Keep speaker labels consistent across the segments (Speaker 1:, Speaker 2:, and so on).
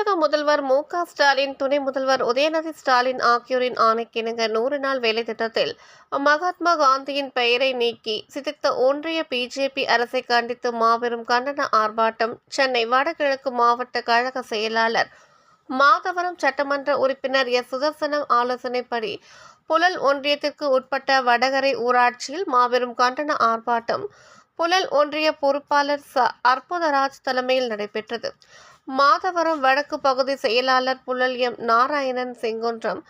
Speaker 1: தமிழக முதல்வர் மு க ஸ்டாலின் துணை முதல்வர் உதயநிதி ஸ்டாலின் ஆகியோரின் ஆணைக்கிணங்க நூறு நாள் வேலை திட்டத்தில் மகாத்மா காந்தியின் பெயரை நீக்கி சிதைத்த ஒன்றிய பிஜேபி அரசை கண்டித்து மாபெரும் கண்டன ஆர்ப்பாட்டம் சென்னை வடகிழக்கு மாவட்ட கழக செயலாளர் மாதவரம் சட்டமன்ற உறுப்பினர் எஸ். சுதர்சனம் ஆலோசனைப்படி புலல் ஒன்றியத்திற்கு உட்பட்ட வடகரை ஊராட்சியில் மாபெரும் கண்டன ஆர்ப்பாட்டம் புழல் ஒன்றிய பொறுப்பாளர் ச. அற்புதராஜ் தலைமையில் நடைபெற்றது. மாதவரம் வடக்கு பகுதி செயலாளர் புழல் எம். நாராயணன் செங்குன்றம்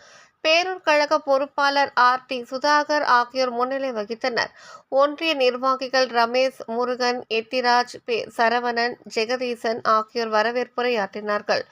Speaker 1: பேரூர் கழக பொறுப்பாளர் ஆர். டி. சுதாகர் ஆகியோர் முன்னிலை வகித்தனர். ஒன்றிய நிர்வாகிகள் ரமேஷ் முருகன் எத்திராஜ் பே. சரவணன் ஜெகதீசன் ஆகியோர் வரவேற்புரையாற்றினார்கள்.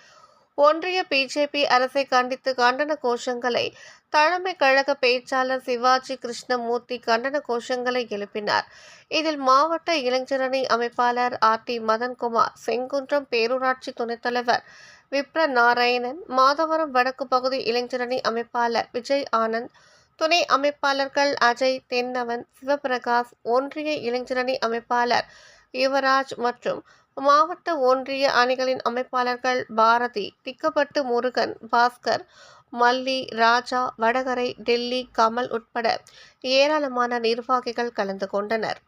Speaker 1: ஒன்றிய பிஜேபி அரசை கண்டித்து கண்டன கோஷங்களை. தலைமை கழக பேச்சாளர் சிவாஜி கிருஷ்ணமூர்த்தி கண்டன கோஷங்களை எழுப்பினார். இதில் மாவட்ட இளைஞரணி அமைப்பாளர் ஆர். டி. மதன்குமார் செங்குன்றம் பேரூராட்சி துணைத் தலைவர் விப்ர நாராயணன் மாதவரம் வடக்கு பகுதி இளைஞரணி அமைப்பாளர் விஜய் ஆனந்த் துணை அமைப்பாளர்கள் அஜய் தென்னவன் சிவபிரகாஷ் ஒன்றிய இளைஞரணி அமைப்பாளர் யுவராஜ் மற்றும் மாவட்ட ஒன்றிய அணிகளின் அமைப்பாளர்கள் பாரதி திக்கப்பட்டு முருகன் பாஸ்கர் மல்லி ராஜா வடகரை டெல்லி கமல் உட்பட ஏராளமான நிர்வாகிகள் கலந்து கொண்டனர்.